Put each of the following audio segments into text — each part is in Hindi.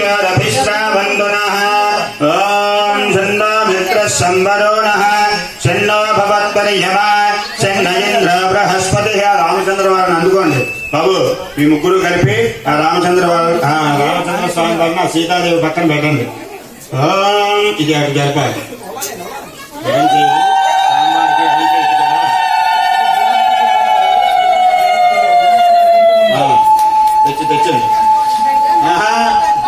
सूर्योरभिश्रावन्तुनः ॐ शन्नो मित्रः शम्बरो नः शन्नो भवत्पर्यमा। शन्न ఇంద్ర బృహస్పతి రామచంద్ర వారిని అందుకోండి. బాబు మీ ముగ్గురు కలిపి ఆ రామచంద్ర వారు రామచంద్ర స్వామి వారిని ఆ సీతాదేవి పక్కన పెట్టండి. ఇది అక్కడ జరపాలి తెచ్చి తెచ్చండి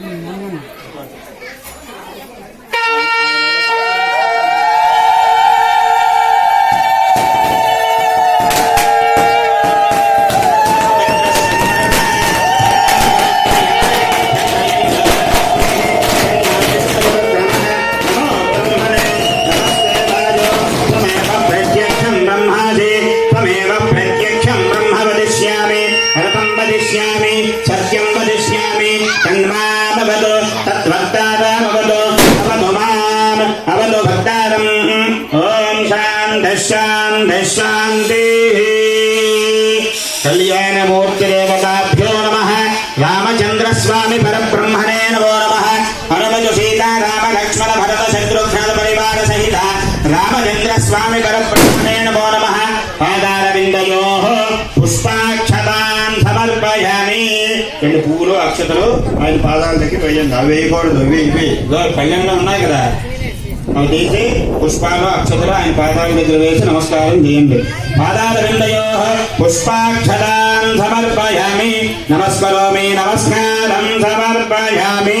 อืม अवतो तद्वक्तारामवतो अवतो माम् अवतो भक्तारम् ॐ शान्तिः नमो। नमः हरमज सीता, रामलक्ष्मण भरत शत्रुघ्न परिवारसहित, रामचन्द्रस्वामि परब्रह्म। రెండు పువ్వులు అక్షతలు ఆయన పాదాల దగ్గర వేయండి అవి వేయకూడదు ఇవి ఇవి పళ్ళెంలో ఉన్నాయి కదా. అవి తీసి పుష్పాలు అక్షతలు ఆయన పాదాల దగ్గర వేసి నమస్కారం చేయండి. పాదాల విందయో పుష్పాక్షరాన్ సమర్పయామి నమస్కరోమి నమస్కారం సమర్పయామి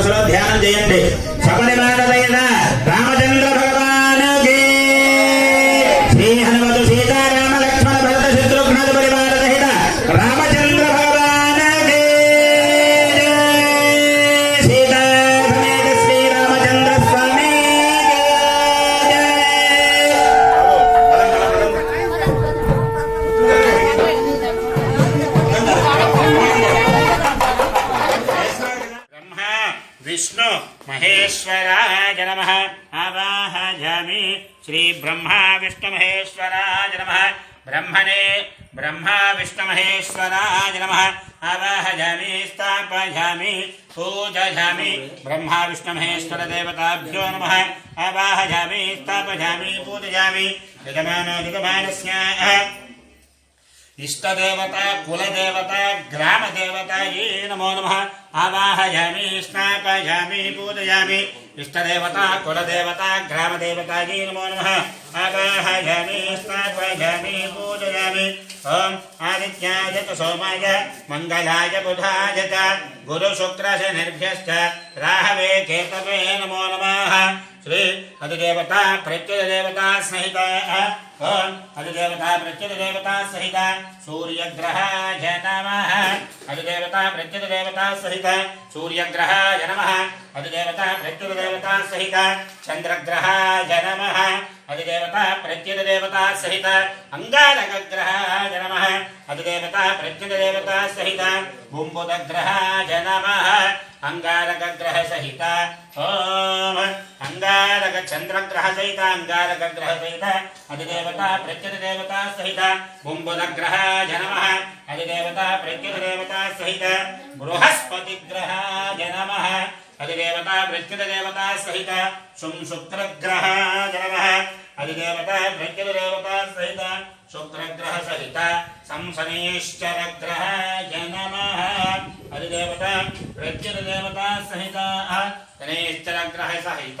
మనసులో ధ్యానం చేయండి. సపరివారైన विष्णु महेश्वराय नमः। आवाहयामि विष्णु महेश्वराय नमः। ब्रह्मणे ब्रह्मा विष्णुमहेश्वराय नमः। आवाहयामि स्थापयामि, पूजयामि। ब्रह्मा विष्णुमहेश्वरदेवताभ्यो नमः। आवाहयामि स्थापयामि, पूजयामि। यजमानो, यजमानस्याः इष्टदेवता, कुलदेवता, ग्रामदेवता, ये नमो नमः। आवाहयामि, स्नापयामि, पूजयामि। इष्टदेवता, कुलदेवता, ग्रामदेवता, ये नमो नमः। आवाहयामि, स्नापयामि, पूजयामि। ॐ आदित्याय च सोमाय मङ्गलाय बुधाय च। गुरुशुक्रशनिर्भ्यश्च राहवे केतवे नमो नमः। श्री प्रत्युत देवता सहित ओम प्रत्युत देवता सहित सूर्य सूर्यग्रहाय नमः। अतिदेवता प्रत्युदेवता सहित सूर्य सूर्यग्रहाय नमः। अतिदेवता प्रत्युदेवता सहित चंद्र चन्द्रग्रहाय नमः। अतिदेवता प्रत्युदेवता सहित अंगालक अङ्गालकग्रहाय नमः। अतिदेवता प्रत्युदेवता सहित बुम्बुद ग्रह जनम बुम्बुदग्रहाय ग्रह सहित, ओम। अंगारक चंद्र ग्रह सहित अंगारक ग्रह सहित अधिदेवता प्रत्युत देवता सहित बुंबुद ग्रह जनम अधिदेवता प्रत्युत देवता सहित बृहस्पति ग्रह जनम अधिदेवता प्रत्युत देवता सहित सुम ग्रह जनम अधिदेवता प्रत्युत देवता सहित शुक्र ग्रह सहित संसनेश्चर ग्रह जनम अधिदेवता प्रत्युत देवता सहित शनेश्चर ग्रह सहित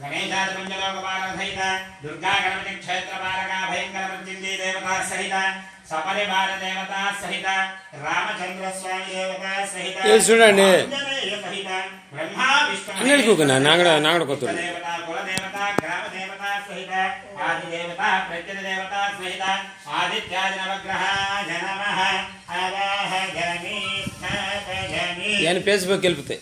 గణేశాదిపంచలోకపాలసహిత దుర్గా గణపతి క్షేత్రపాలకా భయంకర మృత్యుంజీ దేవతా సహిత సపరివార దేవతా సహిత రామచంద్ర స్వామి దేవతా సహిత చూడండి. సహిత బ్రహ్మా విష్ణు నాగడ నాగడ కొత్త దేవతా కుల దేవతా గ్రామ దేవతా సహిత ఆది దేవత ప్రత్యన దేవతా సహిత ఆదిత్యాది నవగ్రహ జనమ ఆవాహ జనమి ఆయన ఫేస్బుక్ వెళ్ళిపోతాయి